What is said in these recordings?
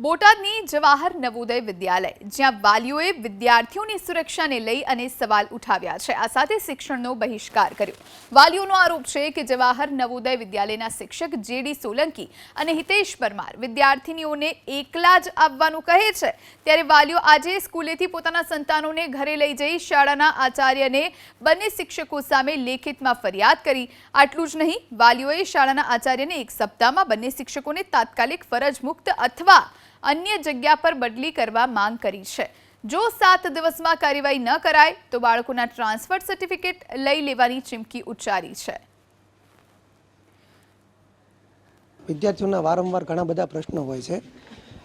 બોટાદની જવાહર નવોદય વિદ્યાલય, જ્યાં વાલીઓએ વિદ્યાર્થીઓની સુરક્ષાને લઈ અને સવાલ ઉઠાવ્યા છે. આ સાથે શિક્ષણનો બહિષ્કાર કર્યો. વાલીઓનો આરોપ છે કે જવાહર નવોદય વિદ્યાલયના શિક્ષક જેડી સોલંકી અને હિતેશ પરમાર વિદ્યાર્થીનીઓને એકલા જ આવવાનું કહે છે. ત્યારે વાલીઓ આજે સ્કૂલેથી પોતાના સંતાનોને ઘરે લઈ જઈ શાળાના આચાર્યને બંને શિક્ષકો સામે લેખિતમાં ફરિયાદ કરી. આટલું જ નહીં, વાલીઓએ શાળાના આચાર્યને એક સપ્તાહમાં બંને શિક્ષકોને તાત્કાલિક ફરજ મુક્ત અથવા અન્ય જગ્યા પર બદલી કરવા માંગ કરી છે. જો સાત દિવસમાં કાર્યવાહી ન કરાય, તો બાળકોના ટ્રાન્સફર સર્ટિફિકેટ લઈ લેવાની ચીમકી ઉચ્ચારી છે. વિદ્યાર્થીઓના વારંવાર ઘણા બધા પ્રશ્નો હોય છે.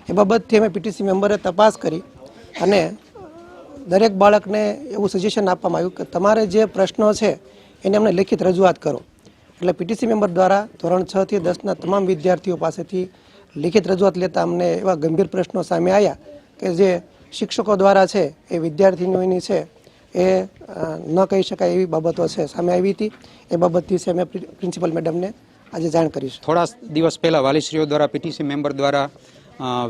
એ બાબતથી અમે પીટીસી મેમ્બરે તપાસ કરી અને દરેક બાળકને એવું સજેશન આપવામાં આવ્યું કે તમારે જે પ્રશ્નો છે, એને અમને લેખિત રજૂઆત કરો. એટલે પીટીસી મેમ્બર દ્વારા ધોરણ છ થી દસના તમામ વિદ્યાર્થીઓ પાસેથી લેખિત રજૂઆત લેતા અમને એવા ગંભીર પ્રશ્નો સામે આવ્યા કે જે શિક્ષકો દ્વારા છે, એ વિદ્યાર્થીનીઓની છે, એ ન કહી શકાય એવી બાબતો છે સામે આવી હતી. એ બાબતથી છે અમે પ્રિન્સિપલ મેડમને આજે જાણ કરીશું થોડા દિવસ પહેલાં વાલીશ્રીઓ દ્વારા, પીટીસી મેમ્બર દ્વારા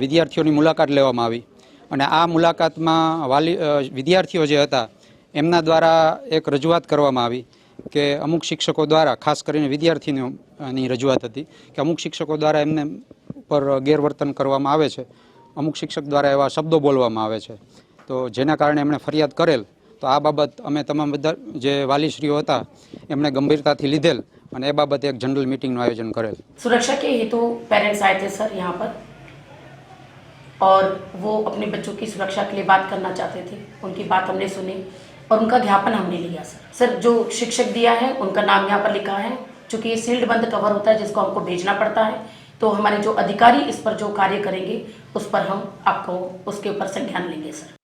વિદ્યાર્થીઓની મુલાકાત લેવામાં આવી. અને આ મુલાકાતમાં વાલી વિદ્યાર્થીઓ જે હતા, એમના દ્વારા એક રજૂઆત કરવામાં આવી કે અમુક શિક્ષકો દ્વારા, ખાસ કરીને વિદ્યાર્થીઓની રજૂઆત હતી, કે અમુક શિક્ષકો દ્વારા એમને પર ગેરવર્તન કરવામાં આવે છે અમુક શિક્ષક દ્વારા એવા શબ્દો બોલવામાં આવે છે તો જેના કારણે એમણે ફરિયાદ કરેલ તો આ બાબત અમે તમામ બધા જે વાલીશ્રીઓ હતા એમણે ગંભીરતાથી લીધેલ અને એ બાબતે એક જનરલ મિટિંગનું આયોજન કરેલ सुरक्षा के हेतु पेरेंट्स आए थे सर यहाँ पर और वो अपने बच्चों की सुरक्षा के लिए बात करना चाहते थे उनकी बात हमने सुनी और उनका ज्ञापन हमने लिया सर सर जो शिक्षक दिया है उनका नाम यहाँ पर लिखा है चूंकि ये सील्ड बंद कवर होता है जिसको हमको भेजना पड़ता है तो हमारे जो अधिकारी इस पर जो कार्य करेंगे उस पर हम आपको उसके ऊपर संज्ञान लेंगे सर